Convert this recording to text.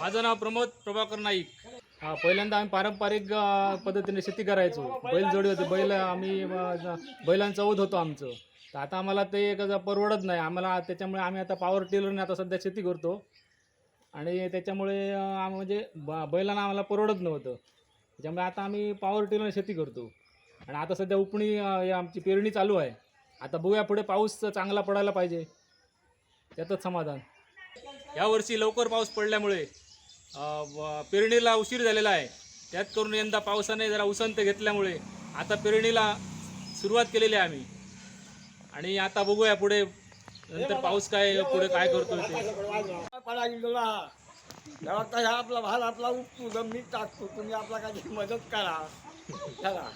माझं नाव प्रमोद प्रभाकर नाईक. हा पहिल्यांदा आम्ही पारंपरिक पद्धतीने शेती करायचो. बैल जोडी होते. बैल आम्ही बैलांचं औध होतो आमचं. तर आता आम्हाला ते कसं परवडत नाही. आम्हाला त्याच्यामुळे आम्ही आता पॉवर टिलरने आता सध्या शेती करतो. आणि त्याच्यामुळे म्हणजे ब बैलांना आम्हाला परवडत नव्हतं. त्याच्यामुळे आता आम्ही पॉवर टिलरने शेती करतो. आणि आता सध्या उपणी आमची पेरणी चालू आहे. आता बघूया पुढे पाऊस चांगला पडायला पाहिजे. त्यातच समाधान. यावर्षी लवकर पाऊस पडल्यामुळे पेरणीला उशीर झालेला आहे. त्यात करून यंदा पावसाने जरा उसंत घेतल्यामुळे आता पेरणीला सुरुवात केलेली आहे आम्ही. आणि आता बघूया पुढे नंतर पाऊस काय पुढे काय करतो ते. तेव्हा हा आपला भाल आपला उपटू जमिनीत टाकतो. तुम्ही आपला काही मदत करा. चला.